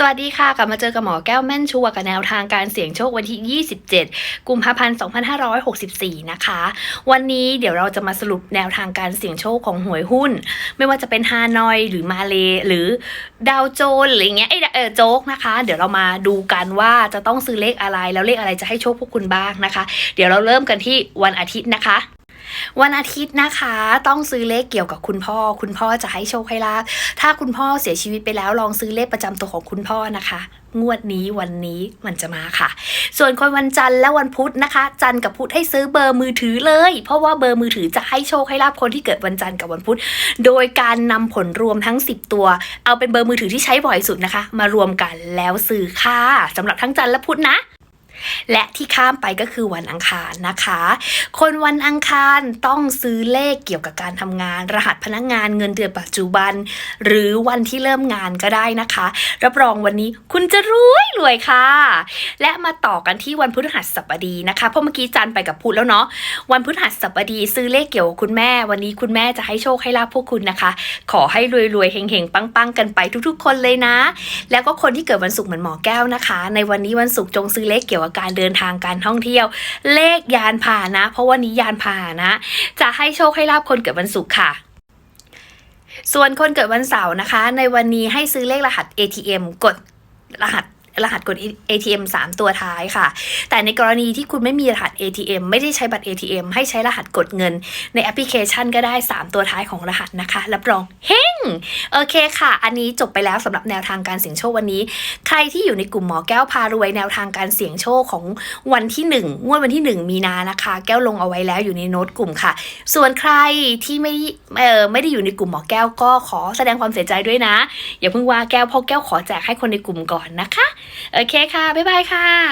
สวัสดีค่ะ กลับมาเจอกับหมอแก้วแม่นชัวกับแนวทางการเสี่ยงโชควันที่ 27 กุมภาพันธ์ 2564 นะคะ วันนี้เดี๋ยวเราจะมาสรุปแนวทางการเสี่ยงโชคของหวยหุ้น ไม่ว่าจะเป็นฮานอยหรือมาเลหรือดาวโจนส์หรืออย่างเงี้ยไอ้ยเออโจ๊กนะคะ เดี๋ยวเรามาดูกันว่าจะต้องซื้อเลขอะไรแล้วเลขอะไรจะให้โชคพวกคุณบ้างนะคะ เดี๋ยวเราเริ่มกันที่วันอาทิตย์นะคะ วันอาทิตย์นะคะต้องซื้อเลขเกี่ยวกับคุณพ่อ คุณพ่อจะให้โชคให้ลาภถ้าคุณพ่อเสียชีวิตไปแล้วลองซื้อเลขประจำตัวของคุณพ่อนะคะ งวดนี้วันนี้มันจะมาค่ะ ส่วนคนวันจันทร์และวันพุธนะคะ จันทร์กับพุธให้ซื้อเบอร์มือถือเลย เพราะว่าเบอร์มือถือจะให้โชคให้ลาภคนที่เกิดวันจันทร์กับวันพุธ โดยการนำผลรวมทั้ง 10 ตัว เอาเป็นเบอร์มือถือที่ใช้บ่อยสุดนะคะ มารวมกันแล้วซื้อค่ะสำหรับทั้งจันทร์และพุธนะ และที่ข้ามไปก็คือวันอังคารนะคะ คนวันอังคารต้องซื้อเลขเกี่ยวกับการทำงาน รหัสพนักงานเงินเดือนปัจจุบัน หรือวันที่เริ่มงานก็ได้นะคะ รับรองวันนี้คุณจะรวยรวยค่ะ และมาต่อกันที่วันพฤหัสบดีนะคะเพราะเมื่อกี้จันไปกับพุธแล้วเนาะวันพฤหัสบดีซื้อเลขเกี่ยวกับคุณแม่ วันนี้คุณแม่จะให้โชคให้ลาภพวกคุณนะคะ ขอให้รวยๆเฮงๆปังๆกันไปทุก ๆ คนเลยนะ แล้วก็คนที่เกิดวันศุกร์เหมือนหมอแก้วนะคะ ในวันนี้วันศุกร์จงซื้อเลขเกี่ยวกับการเดินทางการท่องเที่ยว เลขยานพาหนะ เพราะวันนี้ยานพาหนะ จะให้โชคให้ลาบคนเกิดวันศุกร์ค่ะส่วนคนเกิดวันเสาร์นะคะ ในวันนี้ให้ซื้อเลขรหัส ATM กดรหัสรหัสกด ATM 3 ตัวท้ายค่ะ แต่ในกรณีที่คุณไม่มีรหัส ATM ไม่ได้ใช้บัตร ATM ให้ใช้รหัสกดเงิน ในแอปพลิเคชันก็ได้ 3 ตัวท้ายของรหัสนะคะ รับรองเฮ้ โอเคค่ะ อันนี้จบไปแล้วสำหรับแนวทางการเสี่ยงโชควันนี้ ใครที่อยู่ในกลุ่มหมอแก้วพารวยแนวทางการเสี่ยงโชคของวันที่1งวดวันที่ 1 มีนานะคะ แก้วลงเอาไว้แล้วอยู่ในโน้ตกลุ่มค่ะ ส่วนใครที่ไม่เออไม่ได้อยู่ในกลุ่มหมอแก้วก็ขอแสดงความเสียใจด้วยนะ อย่าเพิ่งว่าแก้วเพราะแก้วขอแจกให้คนในกลุ่มก่อนนะคะ โอเคค่ะ บ๊ายบายค่ะ